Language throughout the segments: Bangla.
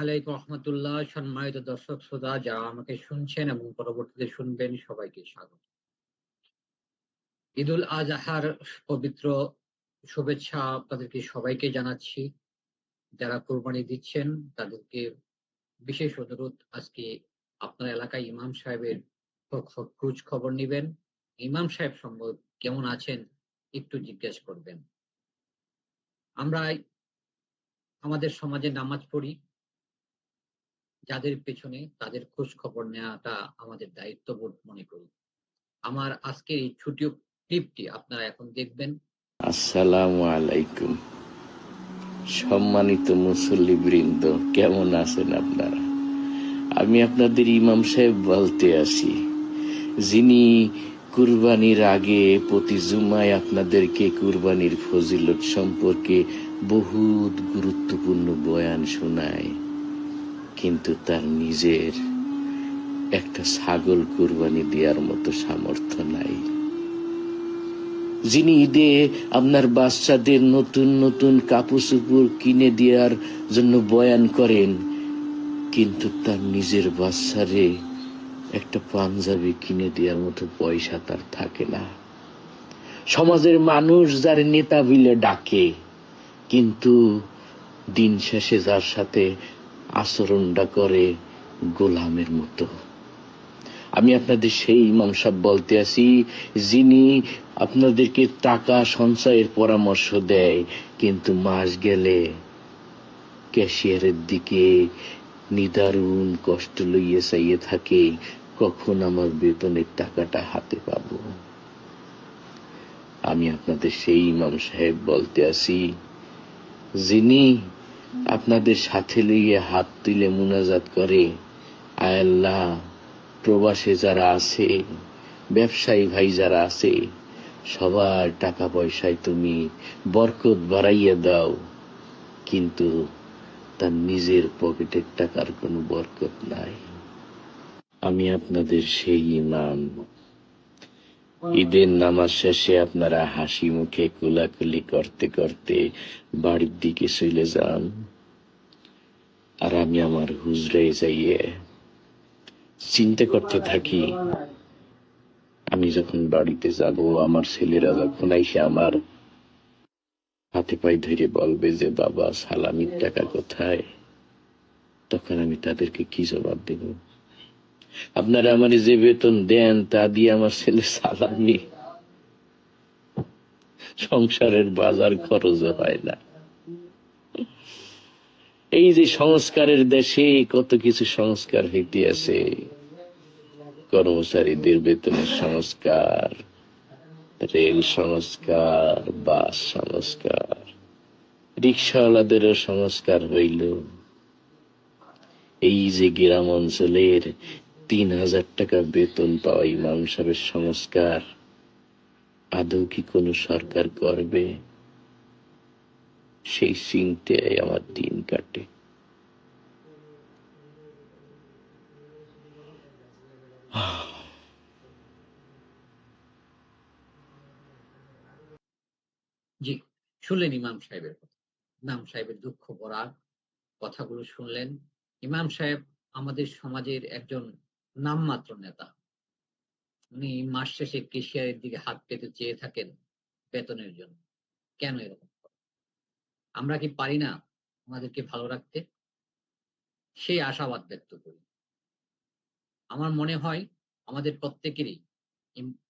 আলাইকুম রহমতুল্লাহ। সম্মানিত দর্শক, শ্রোতা, যারা আমাকে শুনছেন এবং পরবর্তীতে শুনবেন, সবাইকে স্বাগত। ঈদুল আজহার পবিত্র শুভেচ্ছা আপনাদেরকে সবাইকে জানাচ্ছি। যারা কোরবানি দিচ্ছেন, তাদেরকে বিশেষ অনুরোধ, আজকে আপনার এলাকায় ইমাম সাহেবের খোঁজ খবর নিবেন। ইমাম সাহেব সম্ভব কেমন আছেন, একটু জিজ্ঞেস করবেন। আমরা আমাদের সমাজে নামাজ পড়ি। যাদের পেছনে তাদের খোঁজ খবর নেওয়াটা আমাদের দায়িত্ববোধ মনে করি। আমার আজকের এই ছোট ক্লিপটি আপনারা এখন দেখবেন। আসসালামু আলাইকুম। সম্মানিত মুসল্লি বৃন্দ কেমন আছেন আপনারা? আমি আপনাদের ইমাম সাহেব বলতে আসি, যিনি কুরবানির আগে প্রতি জুমায় আপনাদেরকে কুরবানির ফজিলত সম্পর্কে বহুত গুরুত্বপূর্ণ বয়ান শোনায়। কিন্তু তার নিজের একটা ছাগল কুরবানি দেওয়ার মতো সামর্থ্য নাই। যিনি ঈদে আপনার বাচ্চাদের নতুন নতুন কাপড় কিনে দেওয়ার জন্য বয়ান করেন, কিন্তু তার নিজের বাচ্চারে একটা পাঞ্জাবি কিনে দেওয়ার মতো পয়সা তার থাকে না। সমাজের মানুষ যার নেতা বিলে ডাকে, কিন্তু দিন শেষে যার সাথে আচরণটা করে গোলামের মতো। আমি আপনাদের সেই ইমাম সাহেব বলতে আছি যিনি আপনাদেরকে টাকা সঞ্চয়ের পরামর্শ দেয়, কিন্তু মাস গেলে ক্যাশিয়ারের দিকে নিদারুণ কষ্ট লইয়ে চাইয়ে থাকে। কখন আমার বেতনের টাকাটা হাতে পাবো? আমি আপনাদের সেই ইমাম সাহেব বলতে আসি, যিনি আপনাদের সাথে লইয়ে হাত তুলে মুনাজাত করে, আয় আল্লাহ, প্রবাসে যারা আছে, ব্যবসায়ী ভাই যারা আছে, সবার টাকা পয়সায় তুমি বরকত বাড়াইয়া দাও। কিন্তু তার নিজের পকেটের টাকার কোনো বরকত নাই। আমি আপনাদের সেই ইমাম। ঈদের নামাজ শেষে আপনারা হাসি মুখে কোলাকুলি করতে করতে বাড়ির দিকে চলে যান। আর আমি আমার হুজরায় যাইয়ে চিন্তা করতে থাকি আমি যখন বাড়িতে যাব আমার ছেলেরা যখন এসে আমার হাতে পায়ে ধরে বলবে যে বাবা সালামির টাকা কোথায়? তখন আমি তাদেরকে কি জবাব দেব? আপনারা আমার যে বেতন দেন, তা দিয়ে আমার ছেলে সালামি। সংসারের বাজার খরচ হয় না। এই যে সংস্কারের দেশে কত কিছু সংস্কার হইতে আছে কর্মচারীদের বেতনের সংস্কার, রেল সংস্কার, বাস সংস্কার রিক্সাওয়ালাদেরও সংস্কার হইল। এই যে গ্রাম অঞ্চলের তিন হাজার টাকা বেতন পাওয়া ইমাম সাহেবের সংস্কার। আদৌ কি কোনো সরকার করবে সেই চিন্তায় আমার দিন কাটে। জি, শুনলেন ইমাম সাহেবের কথা। ইমাম সাহেবের দুঃখ ভরা কথাগুলো শুনলেন। ইমাম সাহেব আমাদের সমাজের একজন নামমাত্র নেতা। উনি মাস শেষে কেশিয়ারের দিকে হাত পেতে চেয়ে থাকেন বেতনের জন্য। কেন এরকম আমরা কি পারি না আমাদেরকে ভালো রাখতে? সেই আশাবাদ ব্যক্ত করি। আমার মনে হয় আমাদের প্রত্যেকেরই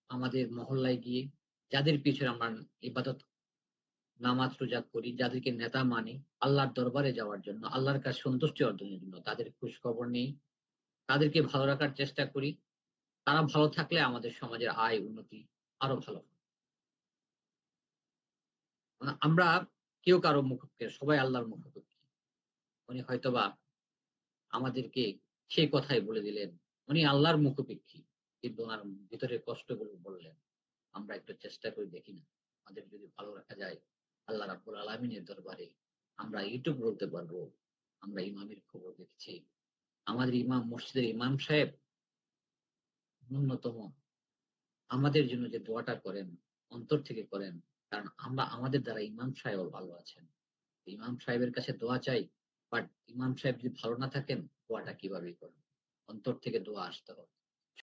আমাদের মহল্লায় গিয়ে যাদের পিছনে আমরা ইবাদত নামাজ রোজা করি, যাদেরকে নেতা মানি, আল্লাহর দরবারে যাওয়ার জন্য, আল্লাহর কাছে সন্তুষ্টি অর্জনের জন্য, তাদের খোঁজ খবর নেই তাদেরকে ভালো রাখার চেষ্টা করি। তারা ভালো থাকলে আমাদের সমাজের আয় উন্নতি আরও ভালো মানে আমরা কেউ কারও মুখকে সবাই আল্লাহর মুখোমুখি উনি হয়তোবা আমাদেরকে সেই কথাই বলে দিলেন, উনি আল্লাহর মুখোপেক্ষী, কিন্তু ওনার ভিতরের কষ্টগুলো বললেন, আমরা একটু চেষ্টা করে দেখি না। আমাদের যদি ভালো রাখা যায়, আল্লাহ রাব্বুল আলমিনের দরবারে আমরা ইউটিউব বলতে পারব, আমরা ইমামের খবর দেখছি আমাদের ইমাম, মসজিদের ইমাম সাহেব ন্যূনতম আমাদের জন্য যে দোয়াটা করেন, অন্তর থেকে করেন, কারণ আমরা, আমাদের দ্বারা ইমাম সাহেব ভালো আছেন। ইমাম সাহেবের কাছে দোয়া চাই বাট ইমাম সাহেব যদি ভালো না থাকেন, দোয়াটা কীভাবে করবেন? অন্তর থেকে দোয়া আসতে হবে।